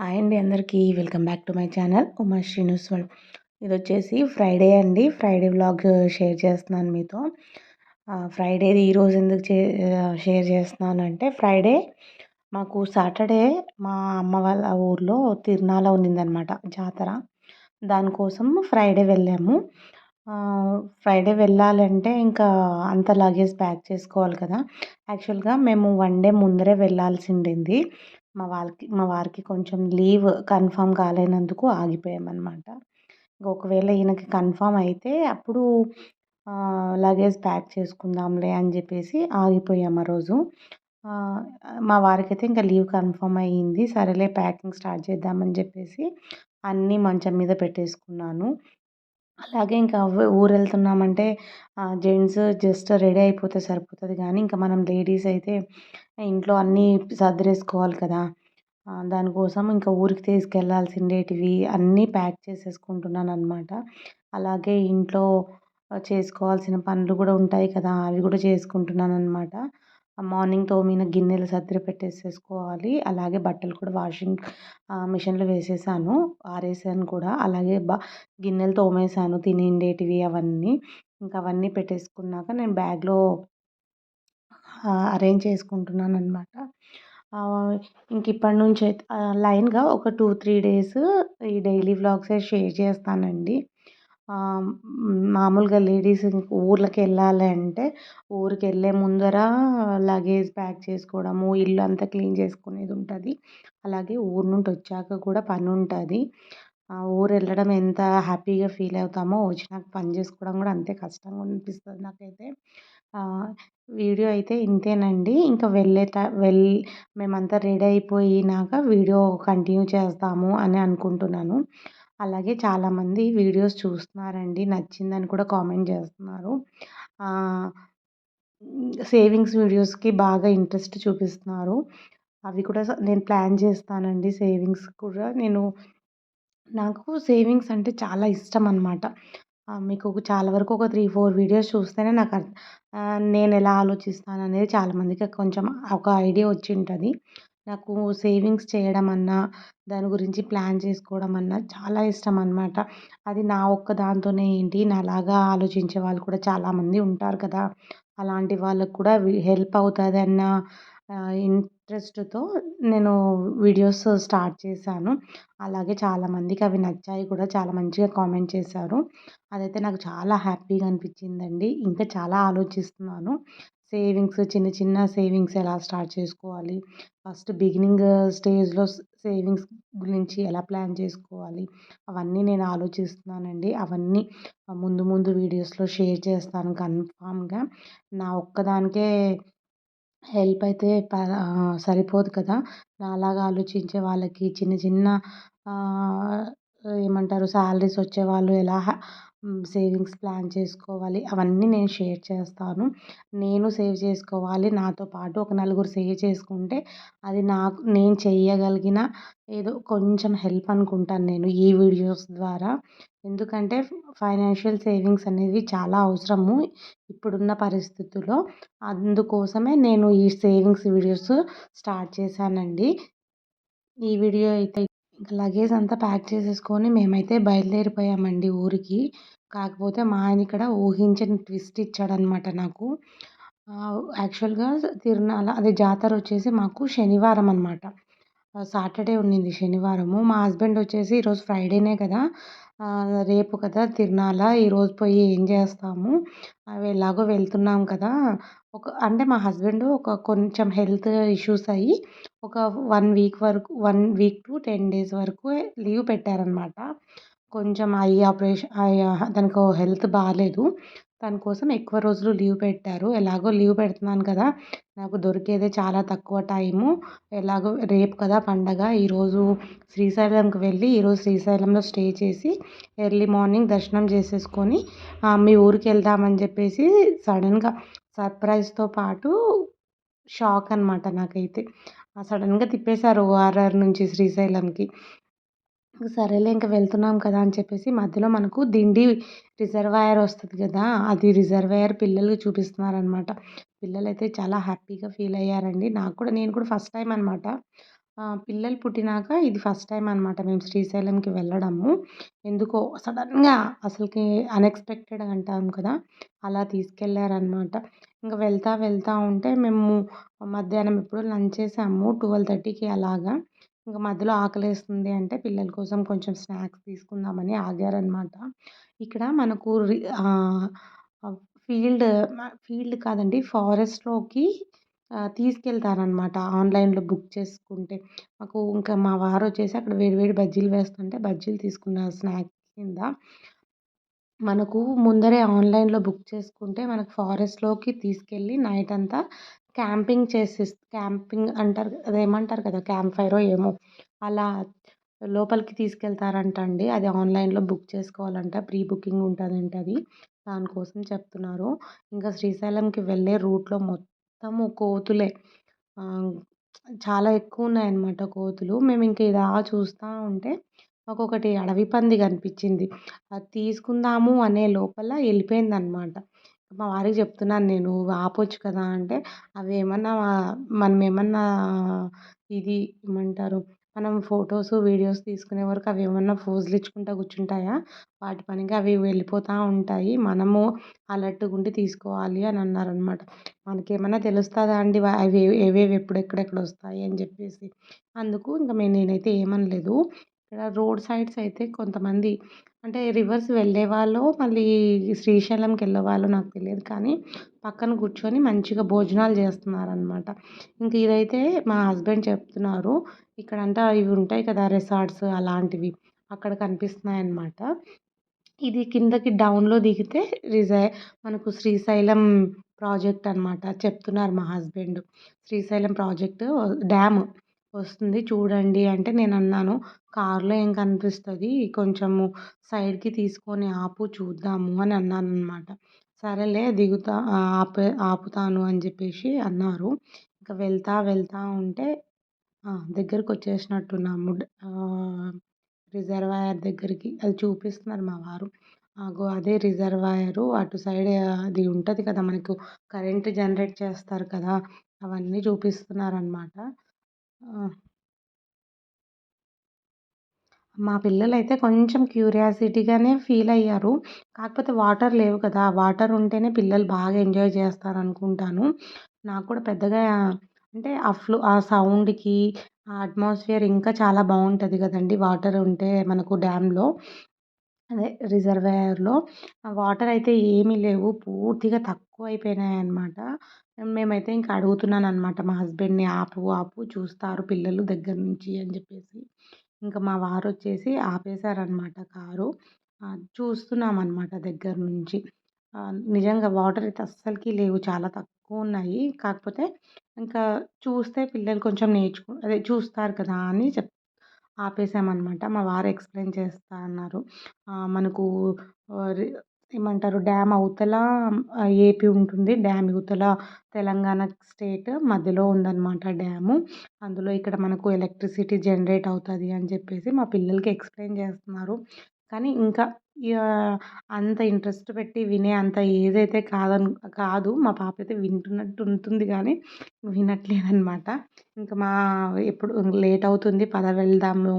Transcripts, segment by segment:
Hi అండి అందరికీ. Welcome back to my channel Uma Srinu's world. ఇది వచ్చేసి ఫ్రైడే అండి. ఫ్రైడే వ్లాగ్ షేర్ చేస్తున్నాను మీతో. ఫ్రైడేది ఈరోజు ఎందుకు షేర్ చేస్తున్నాను అంటే ఫ్రైడే మాకు సాటర్డే మా అమ్మ వాళ్ళ ఊర్లో తిరునాల ఉన్నిందనమాట జాతర. దానికోసం ఫ్రైడే వెళ్ళాము. ఫ్రైడే వెళ్ళాలంటే ఇంకా అంత లగేజ్ ప్యాక్ చేసుకోవాలి కదా. యాక్చువల్గా మేము వన్ డే ముందరే వెళ్ళాల్సి ఉండింది మా వాళ్ళకి మా వారికి కొంచెం లీవ్ కన్ఫామ్ కాలేనందుకు ఆగిపోయామన్నమాట. ఒకవేళ ఈయనకి కన్ఫామ్ అయితే అప్పుడు లగేజ్ ప్యాక్ చేసుకుందాంలే అని చెప్పేసి ఆగిపోయాం ఆ రోజు. మా వారికి అయితే ఇంకా లీవ్ కన్ఫామ్ అయ్యింది. సరేలే ప్యాకింగ్ స్టార్ట్ చేద్దామని చెప్పేసి అన్నీ మంచం మీద పెట్టేసుకున్నాను. అలాగే ఇంకా ఊరు వెళ్తున్నామంటే జెంట్స్ జస్ట్ రెడీ అయిపోతే సరిపోతుంది కానీ ఇంకా మనం లేడీస్ అయితే ఇంట్లో అన్నీ సర్దేసుకోవాలి కదా. దానికోసం ఇంకా ఊరికి తీసుకెళ్ళాల్సిండేటివి అన్నీ ప్యాక్ చేసేసుకుంటున్నాను అనమాట అలాగే ఇంట్లో చేసుకోవాల్సిన పనులు కూడా ఉంటాయి కదా అవి కూడా చేసుకుంటున్నాను అనమాట మార్నింగ్ తోమిన గిన్నెలు సర్ది పెట్టేసేసుకోవాలి. అలాగే బట్టలు కూడా వాషింగ్ మిషన్లో వేసేసాను ఆరేసాను కూడా. అలాగే బ గిన్నెలు తోమేసాను తినిండేటివి అవన్నీ. ఇంకా అవన్నీ పెట్టేసుకున్నాక నేను బ్యాగ్లో అరేంజ్ చేసుకుంటున్నాను అనమాట ఇంక ఇప్పటి నుంచి అయితే లైన్గా ఒక టూ త్రీ డేస్ ఈ డైలీ వ్లాగ్సే షేర్ చేస్తానండి. మామూలుగా లేడీస్ ఊర్లకి వెళ్ళాలి అంటే ఊరికి వెళ్ళే ముందర లగేజ్ ప్యాక్ చేసుకోవడము ఇల్లు అంతా క్లీన్ చేసుకునేది ఉంటుంది. అలాగే ఊరు నుండి వచ్చాక కూడా పని ఉంటుంది. ఊరు వెళ్ళడం ఎంత హ్యాపీగా ఫీల్ అవుతామో వచ్చినాక పని చేసుకోవడం కూడా అంతే కష్టంగా అనిపిస్తుంది నాకైతే. వీడియో అయితే ఇంతేనండి. ఇంకా వెళ్ళే వెల్ మేమంతా రెడీ అయిపోయినాక వీడియో కంటిన్యూ చేస్తాము అని అనుకుంటున్నాను. అలాగే చాలామంది వీడియోస్ చూస్తున్నారండి. నచ్చిందని కూడా కామెంట్ చేస్తున్నారు. సేవింగ్స్ వీడియోస్కి బాగా ఇంట్రెస్ట్ చూపిస్తున్నారు. అవి కూడా నేను ప్లాన్ చేస్తానండి సేవింగ్స్ కూడా. నేను నాకు సేవింగ్స్ అంటే చాలా ఇష్టం అనమాట మీకు చాలా వరకు ఒక త్రీ ఫోర్ వీడియోస్ చూస్తేనే నాకు నేను ఎలా ఆలోచిస్తాను అనేది చాలామందికి కొంచెం ఒక ఐడియా వచ్చి ఉంటుంది. నాకు సేవింగ్స్ చేయడం అన్నా దాని గురించి ప్లాన్ చేసుకోవడం అన్నా చాలా ఇష్టం అనమాట అది నా ఒక్క దాంతోనే ఏంటి? నాలాగా ఆలోచించే వాళ్ళు కూడా చాలామంది ఉంటారు కదా. అలాంటి వాళ్ళకు కూడా హెల్ప్ అవుతుంది అన్న ఇంట్రెస్ట్తో నేను వీడియోస్ స్టార్ట్ చేశాను. అలాగే చాలామందికి అవి నచ్చాయి కూడా చాలా మంచిగా కామెంట్ చేశారు. అదైతే నాకు చాలా హ్యాపీగా అనిపించిందండి. ఇంకా చాలా ఆలోచిస్తున్నాను. సేవింగ్స్ చిన్న చిన్న సేవింగ్స్ ఎలా స్టార్ట్ చేసుకోవాలి? ఫస్ట్ బిగినింగ్ స్టేజ్లో సేవింగ్స్ గురించి ఎలా ప్లాన్ చేసుకోవాలి? అవన్నీ నేను ఆలోచిస్తున్నానండి. అవన్నీ ముందు ముందు వీడియోస్లో షేర్ చేస్తాను కన్ఫామ్గా. నా ఒక్కదానికే హెల్ప్ అయితే సరిపోదు కదా. నాలాగా ఆలోచించే వాళ్ళకి చిన్న చిన్న ఏమంటారు శాలరీస్ వచ్చేవాళ్ళు ఎలా సేవింగ్స్ ప్లాన్ చేసుకోవాలి. అవన్నీ నేను షేర్ చేస్తాను. నేను సేవ్ చేసుకోవాలి. నాతో పాటు ఒక నలుగురు సేవ్ చేసుకుంటే అది నాకు నేను చేయగలిగిన ఏదో కొంచెం హెల్ప్ అనుకుంటాను నేను ఈ వీడియోస్ ద్వారా. ఎందుకంటే ఫైనాన్షియల్ సేవింగ్స్ అనేవి చాలా అవసరము ఇప్పుడున్న పరిస్థితుల్లో. అందుకోసమే నేను ఈ సేవింగ్స్ వీడియోస్ స్టార్ట్ చేశానండి. ఈ వీడియో అయితే ఇంకా లగేజ్ అంతా ప్యాక్ చేసేసుకొని మేమైతే బయలుదేరిపోయామండి ఊరికి. కాకపోతే మా ఆయన ఇక్కడ ఊహించని ట్విస్ట్ ఇచ్చాడనమాట నాకు. యాక్చువల్గా తిరునాళ అదే జాతర వచ్చేసి మాకు శనివారం అనమాట సాటర్డే ఉండింది శనివారము. మా హస్బెండ్ వచ్చేసి ఈరోజు ఫ్రైడేనే కదా. రేపు కదా తిరునాళ ఈరోజు పోయి ఏం చేస్తాము? అవి ఎలాగో వెళ్తున్నాం కదా. ఒక అంటే మా హస్బెండ్ ఒక కొంచెం హెల్త్ ఇష్యూస్ అయ్యి ఒక వన్ వీక్ వరకు one week to ten days వరకు లీవ్ పెట్టారనమాట కొంచెం ఐ ఆపరేషన్ దానికి హెల్త్ బాగాలేదు దానికోసం ఎక్కువ రోజులు లీవ్ పెట్టారు. ఎలాగో లీవ్ పెడుతున్నాను కదా నాకు దొరికేదే చాలా తక్కువ టైము. ఎలాగో రేపు కదా పండగ ఈరోజు శ్రీశైలంకి వెళ్ళి ఈరోజు శ్రీశైలంలో స్టే చేసి ఎర్లీ మార్నింగ్ దర్శనం చేసేసుకొని మీ ఊరికి వెళ్దామని చెప్పేసి సడన్గా సర్ప్రైజ్తో పాటు షాక్ అనమాట నాకైతే. సడన్గా తిప్పేశారు ఓఆర్ఆర్ నుంచి శ్రీశైలంకి. సరేలే ఇంక వెళ్తున్నాం కదా అని చెప్పేసి మధ్యలో మనకు దిండి రిజర్వాయర్ వస్తుంది కదా అది రిజర్వాయర్ పిల్లలకి చూపిస్తున్నారనమాట. పిల్లలైతే చాలా హ్యాపీగా ఫీల్ అయ్యారండి. నాకు కూడా నేను కూడా ఫస్ట్ టైం అనమాట. పిల్లలు పుట్టినాక ఇది ఫస్ట్ టైం అనమాట మేము శ్రీశైలంకి వెళ్ళడము. ఎందుకో సడన్గా అసలుకి అన్ఎక్స్పెక్టెడ్ అంటాం కదా అలా తీసుకెళ్ళారనమాట ఇంకా వెళ్తా వెళ్తా ఉంటే మేము మధ్యాహ్నం ఎప్పుడో లంచ్ చేసాము ట్వెల్వ్ థర్టీకి అలాగా. ఇంకా మధ్యలో ఆకలేస్తుంది అంటే పిల్లల కోసం కొంచెం స్నాక్స్ తీసుకుందామని ఆగారనమాట ఇక్కడ మనకు ఫీల్డ్ ఫీల్డ్ కాదండి ఫారెస్ట్లోకి తీసుకెళ్తారనమాట ఆన్లైన్లో బుక్ చేసుకుంటే. మాకు ఇంకా మా వారు వచ్చేసి అక్కడ వేడి వేడి బజ్జీలు వేస్తుంటే బజ్జీలు తీసుకున్నారు స్నాక్స్ కింద. మనకు ముందరే ఆన్లైన్లో బుక్ చేసుకుంటే మనకు ఫారెస్ట్లోకి తీసుకెళ్ళి నైట్ అంతా క్యాంపింగ్ చేసి క్యాంపింగ్ అంటారు అదేమంటారు కదా క్యాంప్ ఫైరో ఏమో. అలా లోపలికి తీసుకెళ్తారంట అండి అది ఆన్లైన్లో బుక్ చేసుకోవాలంట. ప్రీ బుకింగ్ ఉంటుందంట అది. దానికోసం చెప్తున్నారు. ఇంకా శ్రీశైలంకి వెళ్ళే రూట్లో మొత్తము కోతులే. చాలా ఎక్కువ ఉన్నాయన్నమాట కోతులు. మేము ఇంక ఇలా చూస్తూ ఉంటే మాకు ఒకటి అడవి పంది కనిపించింది. అది తీసుకుందాము అనే లోపల వెళ్ళిపోయింది అనమాట మా వారికి చెప్తున్నాను నేను ఆపొచ్చు కదా అంటే అవి ఏమన్నా మనం ఏమన్నా ఇది ఏమంటారు మనం ఫొటోస్ వీడియోస్ తీసుకునే వరకు అవి ఏమన్నా ఫోజులు ఇచ్చుకుంటా కూర్చుంటాయా? వాటి పనికి అవి వెళ్ళిపోతూ ఉంటాయి. మనము అలర్ట్గా ఉండి తీసుకోవాలి అని అన్నారనమాట. మనకేమన్నా తెలుస్తుందా అండి అవి ఏవేవి ఎప్పుడు ఎక్కడెక్కడ వస్తాయి అని చెప్పేసి? అందుకు ఇంకా నేనైతే ఏమనలేదు. ఇక్కడ రోడ్ సైడ్స్ అయితే కొంతమంది అంటే రివర్స్ వెళ్ళే వాళ్ళు మళ్ళీ శ్రీశైలంకి వెళ్ళేవాళ్ళు నాకు తెలియదు. కానీ పక్కన కూర్చొని మంచిగా భోజనాలు చేస్తున్నారనమాట ఇంక ఇదైతే మా హస్బెండ్ చెప్తున్నారు. ఇక్కడంతా ఇవి ఉంటాయి కదా రిసార్ట్స్ అలాంటివి అక్కడ కనిపిస్తున్నాయి అన్నమాట ఇది కిందకి డౌన్లో దిగితే రిజై మనకు శ్రీశైలం ప్రాజెక్ట్ అనమాట చెప్తున్నారు మా హస్బెండ్. శ్రీశైలం ప్రాజెక్టు డ్యామ్ వస్తుంది చూడండి అంటే నేను అన్నాను. కార్లో ఏం కనిపిస్తుంది? కొంచెము సైడ్కి తీసుకొని ఆపు చూద్దాము అని అన్నాను అనమాట సరేలే దిగుతా ఆపే ఆపుతాను అని చెప్పేసి అన్నారు. ఇంకా వెళ్తా వెళ్తా ఉంటే దగ్గరకు వచ్చేసినట్టున్నాము రిజర్వాయర్ దగ్గరికి అది చూపిస్తున్నారు మా వారు. అగో అదే రిజర్వాయరు అటు సైడ్ అది ఉంటుంది కదా మనకు కరెంట్ జనరేట్ చేస్తారు కదా అవన్నీ చూపిస్తున్నారనమాట మా పిల్లలైతే కొంచెం క్యూరియాసిటీగానే ఫీల్ అయ్యారు. కాకపోతే వాటర్ లేవు కదా వాటర్ ఉంటేనే పిల్లలు బాగా ఎంజాయ్ చేస్తారు అనుకుంటాను నాకు కూడా పెద్దగా అంటే ఆ ఫ్లో ఆ సౌండ్కి ఆ అట్మాస్ఫియర్ ఇంకా చాలా బాగుంటుంది కదండి వాటర్ ఉంటే మనకు డ్యామ్లో అదే రిజర్వాయర్లో. వాటర్ అయితే ఏమీ లేవు పూర్తిగా తక్కువ అయిపోయినాయి అనమాట మేమైతే ఇంకా అడుగుతున్నాను అనమాట మా హస్బెండ్ని ఆపు ఆపు చూస్తారు పిల్లలు దగ్గర నుంచి అని చెప్పేసి. ఇంకా మా వారు వచ్చేసి ఆపేశారనమాట కారు. చూస్తున్నాం అనమాట దగ్గర నుంచి. నిజంగా వాటర్ అయితే అస్సలకి లేవు చాలా తక్కువ ఉన్నాయి కాకపోతే ఇంకా చూస్తే పిల్లలు కొంచెం నేర్చుకు అదే చూస్తారు కదా అని చెప్ ఆపేసామన్నమాట మా వారు ఎక్స్ప్లెయిన్ చేస్తా అన్నారు. మనకు ఏమంటారు? డ్యామ్ అవతల ఏపీ ఉంటుంది. డ్యామ్ ఇవతల తెలంగాణ స్టేట్ మధ్యలో ఉందన్నమాట డ్యాము. అందులో ఇక్కడ మనకు ఎలక్ట్రిసిటీ జనరేట్ అవుతుంది అని చెప్పేసి మా పిల్లలకి ఎక్స్ప్లెయిన్ చేస్తున్నారు. కానీ ఇంకా అంత ఇంట్రెస్ట్ పెట్టి వినే అంత ఏదైతే అయితే కాదని కాదు మా పాప అయితే వింటున్నట్టు ఉంటుంది కానీ వినట్లేదన్నమాట. ఇంకా మా ఎప్పుడు లేట్ అవుతుంది పద వెళ్దాము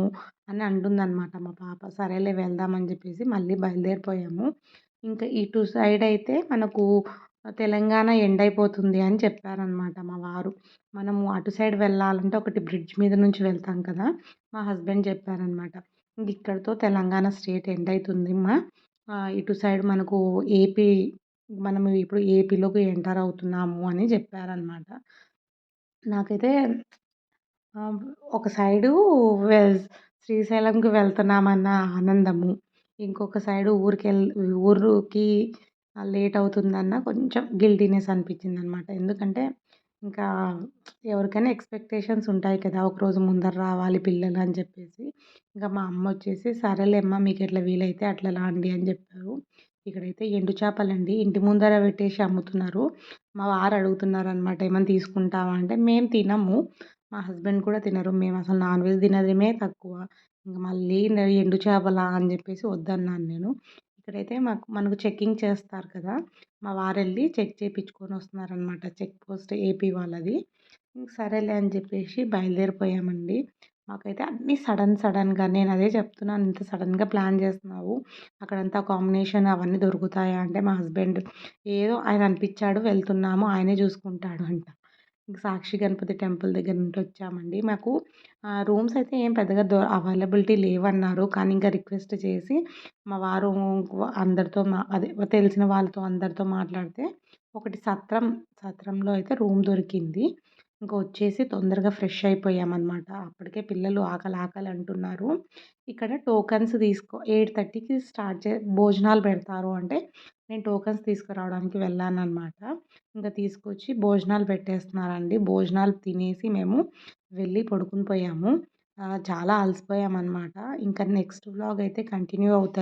అని అంటుందన్నమాట మా పాప. సరేలే వెళ్దాం అని చెప్పేసి మళ్ళీ బయలుదేరిపోయాము. ఇంకా ఇటు సైడ్ అయితే మనకు తెలంగాణ ఎండ్ అయిపోతుంది అని చెప్పారనమాట మా వారు. మనము అటు సైడ్ వెళ్ళాలంటే ఒకటి బ్రిడ్జ్ మీద నుంచి వెళ్తాం కదా మా హస్బెండ్ చెప్పారనమాట ఇక్కడితో తెలంగాణ స్టేట్ ఎండ్ అవుతుంది అమ్మా. ఇటు సైడ్ మనకు ఏపీ మనం ఇప్పుడు ఏపీలోకి ఎంటర్ అవుతున్నాము అని చెప్పారనమాట నాకైతే ఒక సైడు వెల్ శ్రీశైలంకి వెళ్తున్నామన్న ఆనందము. ఇంకొక సైడ్ ఊరికెళ్ళి ఊరికి లేట్ అవుతుందన్న కొంచెం గిల్టీనెస్ అనిపించింది అనమాట ఎందుకంటే ఇంకా ఎవరికైనా ఎక్స్పెక్టేషన్స్ ఉంటాయి కదా ఒకరోజు ముందర రావాలి పిల్లలు అని చెప్పేసి. ఇంకా మా అమ్మ వచ్చేసి సరేలే అమ్మ మీకు ఎట్లా వీలైతే అట్లా రాండి అని చెప్పారు. ఇక్కడైతే ఎండు చేపలండి. ఇంటి ముందర పెట్టేసి అమ్ముతున్నారు. మా వారు అడుగుతున్నారు అనమాట ఏమైనా తీసుకుంటావా? అంటే మేము తినము. మా హస్బెండ్ కూడా తినరు. మేము అసలు నాన్ వెజ్ తినడమే తక్కువ. ఇంకా మళ్ళీ ఎండు చేపలా అని చెప్పేసి వద్దన్నాను నేను. ఇక్కడైతే మాకు మనకు చెక్కింగ్ చేస్తారు కదా మా వారు వెళ్ళి చెక్ చేయించుకొని వస్తున్నారనమాట చెక్ పోస్ట్ ఏపీ వాళ్ళది. సరేలే అని చెప్పేసి బయలుదేరిపోయామండి. మాకైతే అన్నీ సడన్ సడన్గా నేను అదే చెప్తున్నాను ఇంత సడన్గా ప్లాన్ చేస్తున్నావు. అక్కడంతా కాంబినేషన్ అవన్నీ దొరుకుతాయా అంటే మా హస్బెండ్ ఏదో ఆయన అనిపించాడు వెళ్తున్నాము ఆయనే చూసుకుంటాడు అంట. సాక్షి గణపతి టెంపుల్ దగ్గర నుండి వచ్చామండి. మాకు రూమ్స్ అయితే ఏం పెద్దగా దొ అవైలబిలిటీ లేవన్నారు. కానీ ఇంకా రిక్వెస్ట్ చేసి మా వారు అందరితో మా అదే తెలిసిన వాళ్ళతో అందరితో మాట్లాడితే ఒకటి సత్రం సత్రంలో అయితే రూమ్ దొరికింది. ఇంకా వచ్చేసి తొందరగా ఫ్రెష్ అయిపోయామన్నమాట. అప్పటికే పిల్లలు ఆకలి ఆకలి అంటున్నారు. ఇక్కడ టోకన్స్ తీసుకో ఎయిట్ థర్టీకి స్టార్ట్ చే భోజనాలు పెడతారు అంటే నేను టోకన్స్ తీసుకురావడానికి వెళ్ళాను అనమాట ఇంకా తీసుకొచ్చి భోజనాలు పెట్టేస్తున్నారండి. భోజనాలు తినేసి మేము వెళ్ళి పడుకుని పోయాము. చాలా అలసిపోయామన్నమాట. ఇంకా నెక్స్ట్ వ్లాగ్ అయితే కంటిన్యూ అవుతారు